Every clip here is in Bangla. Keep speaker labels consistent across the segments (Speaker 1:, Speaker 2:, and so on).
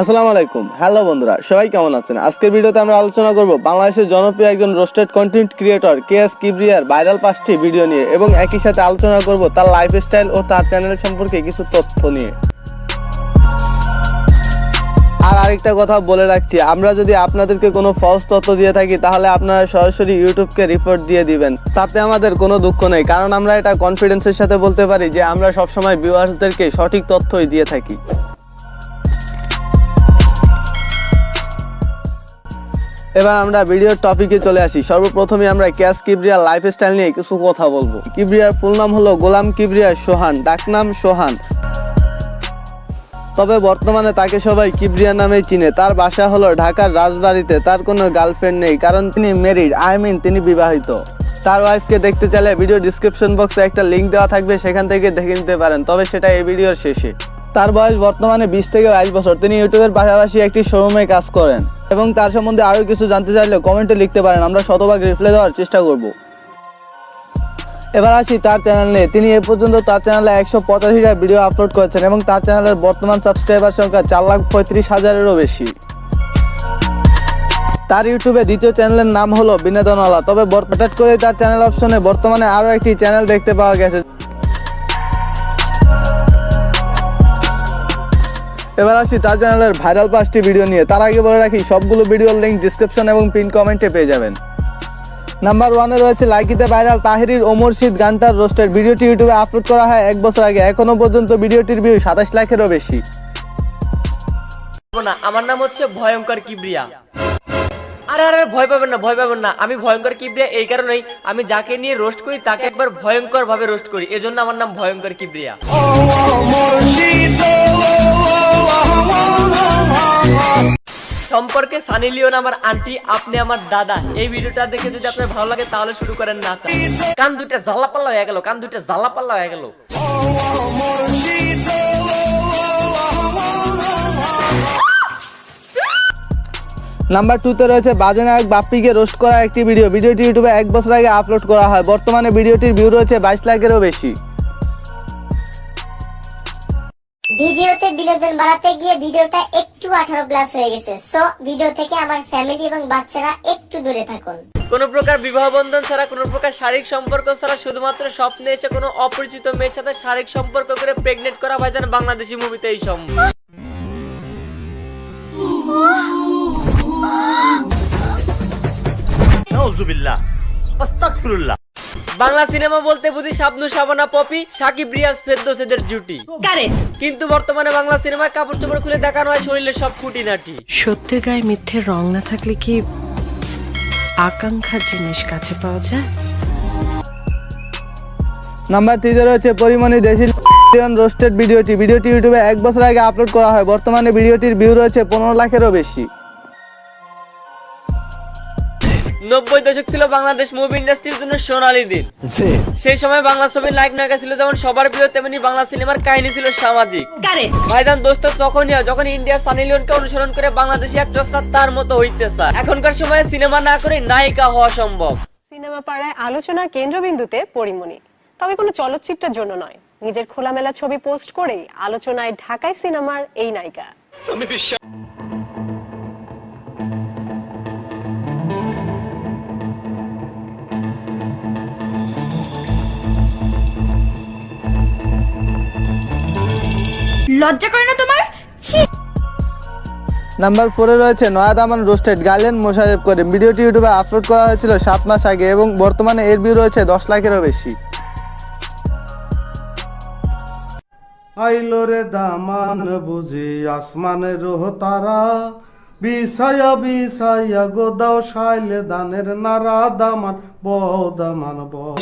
Speaker 1: আসসালামু আলাইকুম। হ্যালো বন্ধুরা, সবাই কেমন আছেন? আজকের ভিডিওতে আমরা আলোচনা করব বাংলাদেশের জনপ্রিয় একজন roasted content creator K S কিবরিয়ার viral পাঁচটি ভিডিও নিয়ে এবং একই সাথে আলোচনা করব তার লাইফস্টাইল ও তার চ্যানেল সম্পর্কে কিছু তথ্য নিয়ে। আর আরেকটা কথা বলে রাখছি, আমরা যদি আপনাদেরকে কোনো ফলস তথ্য দিয়ে থাকি, তাহলে আপনারা সরাসরি ইউটিউবকে রিপোর্ট দিয়ে দিবেন। তাতে আমাদের কোনো দুঃখ নেই, কারণ আমরা এটা কনফিডেন্সের সাথে বলতে পারি যে আমরা সবসময় ভিউয়ার্সদেরকে সঠিক তথ্যই দিয়ে থাকি। এবার আমরা ভিডিওর টপিকে চলে আসি। সর্বপ্রথমে আমরা ক্যাশ কিবরিয়ার লাইফস্টাইল নিয়ে কিছু কথা বলব। কিবরিয়ার ফুল নাম হলো গোলাম কিবরিয়া সোহান ডাকনাম সোহান। তবে বর্তমানে তাকে সবাই কিবরিয়া নামেই চিনে। তার বাসা হলো ঢাকার রাজবাড়িতে। তার কোনো গার্লফ্রেন্ড নেই, কারণ তিনি মেরিড আই মিন তিনি বিবাহিত। তার ওয়াইফকে দেখতে চাইলে ভিডিও ডিসক্রিপশন বক্সে একটা লিঙ্ক দেওয়া থাকবে, সেখান থেকে দেখে নিতে পারেন। তবে সেটা এই ভিডিওর শেষে। তার বয়স বর্তমানে বিশ থেকে বাইশ বছর। তিনি ইউটিউবের পাশাপাশি একটি শোরুমে কাজ করেন। এবং তার সম্বন্ধে আরও কিছু জানতে চাইলে কমেন্টে লিখতে পারেন। আমরা শতভাগ রিপ্লাই দেওয়ার চেষ্টা করব। এবার আসি তার চ্যানেল নিয়ে। তিনি এ পর্যন্ত তার চ্যানেলে একশো পঁচাশিটা ভিডিও আপলোড করেছেন এবং তার চ্যানেলের বর্তমান সাবস্ক্রাইবার সংখ্যা চার লাখ পঁয়ত্রিশ হাজারেরও বেশি। তার ইউটিউবে দ্বিতীয় চ্যানেলের নাম হলো বিনোদনওয়ালা। তবে হঠাৎ করে তার চ্যানেল অপশনে বর্তমানে আরও একটি চ্যানেল দেখতে পাওয়া গেছে। এবার আসি তার চ্যানেলের ভাইরাল পাঁচটি ভিডিও নিয়ে। তার আগে বলে রাখি সবগুলো ভিডিওর লিঙ্ক ডিসক্রিপশন এবং পিন কমেন্টে পেয়ে যাবেন। নাম্বার ওয়ানে রয়েছে লাইকিতে ভাইরাল তাহিরির ওমর শীত গানটার রোস্টের ভিডিওটি ইউটিউবে আপলোড করা হয় এক বছর আগে। এখনও পর্যন্ত ভিডিওটির ভিউ সাতাশ লাখেরও বেশি।
Speaker 2: না আমার নাম হচ্ছে ভয়ঙ্কর কিবরিয়া। আরে আরে ভয় পাবেন না ভয় পাবেন না। আমি ভয়ঙ্কর কিবরিয়া এই কারণেই আমি যাকে নিয়ে রোস্ট করি তাকে একবার ভয়ঙ্কর ভাবে রোস্ট করি। এজন্য আমার নাম ভয়ঙ্কর কিবরিয়া। সম্পর্কে সানি লিওন আমার আন্টি, আপনি আমার দাদা। এই ভিডিওটা দেখে যদি আপনার ভালো লাগে, তাহলে শুরু করেন নাচা। কান দুইটা জ্বালা পাল্লা হয়ে গেল, কান দুইটা জ্বালা পাল্লা হয়ে গেল।
Speaker 1: নাম্বার টুতে রয়েছে বাজে নায়ক বাপ্পিকে রোস্ট করা একটি ভিডিও ভিডিওটি ইউটিউবে এক বছর আগে আপলোড করা হয়। বর্তমানে ভিডিওটির ভিউ রয়েছে বাইশ লাখেরও বেশি।
Speaker 3: ভিডিওতে বিনোদন বাড়াতে গিয়ে ভিডিওটা একটু আঠারো প্লাস হয়ে গেছে। সো ভিডিও থেকে আমার ফ্যামিলি এবং বাচ্চারা একটু দূরে থাকুন।
Speaker 2: কোন প্রকার বিবাহ বন্ধন ছাড়া কোন প্রকার শারীরিক সম্পর্ক ছাড়া শুধুমাত্র স্বপ্নে এসে কোনো অপরিচিত মেয়ের সাথে শারীরিক সম্পর্ক করে প্রেগনেন্ট করা ভাইজান বাংলাদেশি মুভিতেই সম্ভব।
Speaker 4: নাউজুবিল্লাহ আস্তাগফিরুল্লাহ।
Speaker 2: বাংলা সিনেমা বলতে বুঝি শাবনু শাবানা পপি সাকিব রিয়াজ ফেরদৌসেদের জুটি। কিন্তু বর্তমানে বাংলা সিনেমায় কাপড় চোপড় খুলে দেখানো হয় শরীরের সব খুঁটিনাটি।
Speaker 5: সত্যের গায়ে মিথ্যের রং না থাকলে কি আকাঙ্ক্ষার জিনিস কাছে পাওয়া যায়?
Speaker 1: নাম্বার থ্রিতে রয়েছে পরিমণি দেশি রোস্টেড ভিডিওটি ভিডিওটি ইউটিউবে এক বছর আগে আপলোড করা হয়। বর্তমানে ভিডিওটির ভিউ রয়েছে পনেরো লাখেরও বেশি।
Speaker 2: নব্বই দশক ছিল বাংলাদেশ মুভি ইন্ডাস্ট্রির জন্য সোনালী দিন। সেই সময় বাংলা ছবির লাইক নায়িকা ছিল যেমন সবার প্রিয় তেমনি বাংলা সিনেমার কাহিনী ছিল সামাজিক। ভাইজান দোস্ত তখনই যখন ইন্ডিয়ার সানি লিওনকে অনুসরণ করে বাংলাদেশি অ্যাক্ট্রেসরা তার মতো হইতে চায়। এখনকার সময়ে সিনেমা না করে নায়িকা হওয়া সম্ভব।
Speaker 6: সিনেমা পাড়ায় আলোচনার কেন্দ্রবিন্দুতে পরিমণি। তবে কোনো চলচ্চিত্রের জন্য নয়। নিজের খোলামেলা ছবি পোস্ট করেই আলোচনায় ঢাকায় সিনেমার এই নায়িকা।
Speaker 7: লজ্জা করে না তোমার? ছি।
Speaker 1: নাম্বার ফোরে রয়েছে নয়াদামান রোস্টেড গার্লেন মোশারেফ করে ভিডিওটি ইউটিউবে আপলোড করা হয়েছিল সাত মাস আগে এবং বর্তমানে এর ভিউ রয়েছে দশ লাখেরও বেশি।
Speaker 8: আইলো রে দামান বুঝি আসমানের তারা। বিছায়া বিছায়া গোদাও সাইলে দানের নারা। দামান বউ দামান বউ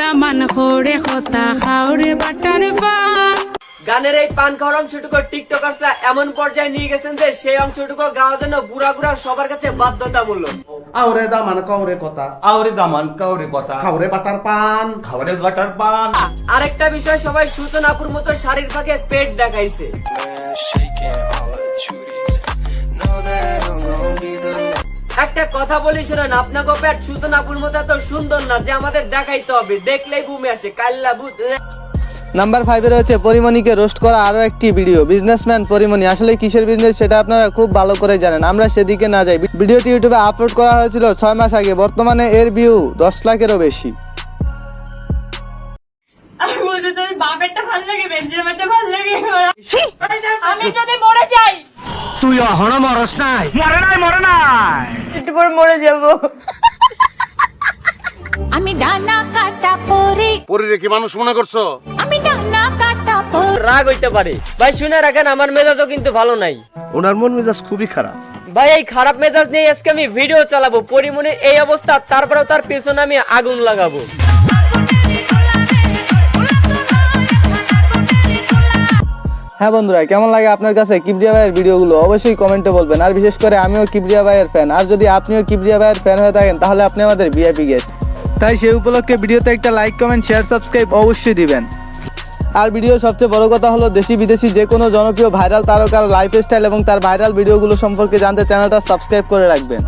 Speaker 7: দামান খোরে খতা খাওরে বাটার পান
Speaker 2: গানের এই পান খাওয়ার অংশটুকু টিকটকাররা এমন পর্যায়ে নিয়ে গেছেন যে সেই অংশটুকু গাওয়ার জন্য বুড়া বুড়া সবার কাছে বাধ্যতামূলক।
Speaker 8: আওরে দামান কাউরে কথা।
Speaker 4: আউরে দামান কাউরে কথা।
Speaker 8: খাওরে বাটার পান।
Speaker 4: খাবারে বাটার পান।
Speaker 2: আরেকটা বিষয় সবাই সূচনাপুর মতো শাড়ির ফাঁকে পেট দেখাইছে। একটা কথা বলি শোনেন আপনাকে পেট সূচনাপুর মতো এত সুন্দর না যে আমাদের দেখাইতে হবে। দেখলেই ঘুমে আসে কাল্লা ভূত।
Speaker 1: নাম্বার ফাইভে রয়েছে পরিমণিকে রোস্ট করা আরও একটি ভিডিও বিজনেসম্যান পরিমণি আসলে কিসের বিজনেস সেটা আপনারা খুব ভালো করে জানেন। আমরা সেদিকে না যাই। ভিডিওটি ইউটিউবে আপলোড করা হয়েছিল ছয় মাস আগে। বর্তমানে এর ভিউ দশ লাখেরও বেশি।
Speaker 9: আমি বলতে তোর বাপেরটা ভালো লাগে বেঞ্জামারটা ভালো লাগে। আমি যদি মরে যাই। তুই অহনো মরস নাই। মরে নাই মরে নাই। একটু পর মরে যাব। আমি ডানা কাটা পরে
Speaker 8: পরিরে কি মানুষ মনে করছ?
Speaker 9: পরে
Speaker 2: রাগ হইতে পারে। ভাই শুনে রাখেন আমার মেজাজও কিন্তু ভালো নাই।
Speaker 4: ওনার মন মেজাজ খুবই খারাপ।
Speaker 2: ভাই এই খারাপ মেজাজ নিয়ে আজকে আমি ভিডিও চালাবো। পরিমণির এই অবস্থা তারপরেও তার পেছনে আমি আগুন লাগাবো।
Speaker 1: হ্যাঁ বন্ধুরা কেমন লাগে আপনার কাছে কিবরিয়া ভাইয়ের ভিডিওগুলো? অবশ্যই কমেন্টে বলবেন। আর বিশেষ করে আমিও কিবরিয়া ভাইয়ের ফ্যান আর যদি আপনিও কিবরিয়া ভাইয়ের ফ্যান হয়ে থাকেন তাহলে আপনি আমাদের ভিআইপি গেস্ট তাই সেই উপলক্ষে ভিডিওতে একটা লাইক কমেন্ট শেয়ার সাবস্ক্রাইব অবশ্যই দিবেন। আর ভিডিও সবচেয়ে বড় কথা হলো দেশি বিদেশি যে কোনো জনপ্রিয় ভাইরাল তারকার লাইফস্টাইল এবং তার ভাইরাল ভিডিওগুলো সম্পর্কে জানতে চ্যানেলটা সাবস্ক্রাইব করে রাখবেন।